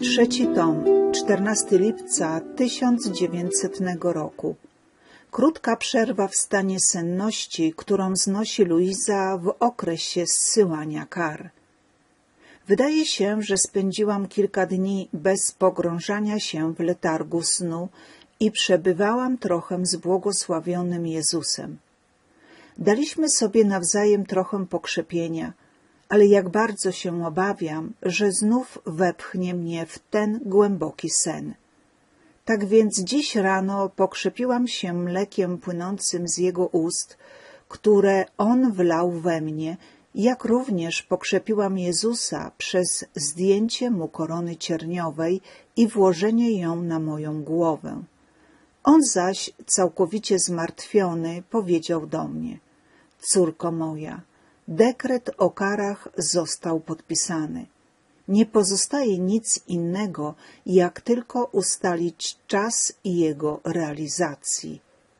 Trzeci tom, 14 lipca 1900 roku. Krótka przerwa w stanie senności, którą znosi Luiza w okresie zsyłania kar. Wydaje się, że spędziłam kilka dni bez pogrążania się w letargu snu i przebywałam trochę z błogosławionym Jezusem. Daliśmy sobie nawzajem trochę pokrzepienia, ale jak bardzo się obawiam, że znów wepchnie mnie w ten głęboki sen. Tak więc dziś rano pokrzepiłam się mlekiem płynącym z jego ust, które on wlał we mnie, jak również pokrzepiłam Jezusa przez zdjęcie mu korony cierniowej i włożenie ją na moją głowę. On zaś, całkowicie zmartwiony, powiedział do mnie — Córko moja, dekret o karach został podpisany. Nie pozostaje nic innego, jak tylko ustalić czas jego realizacji.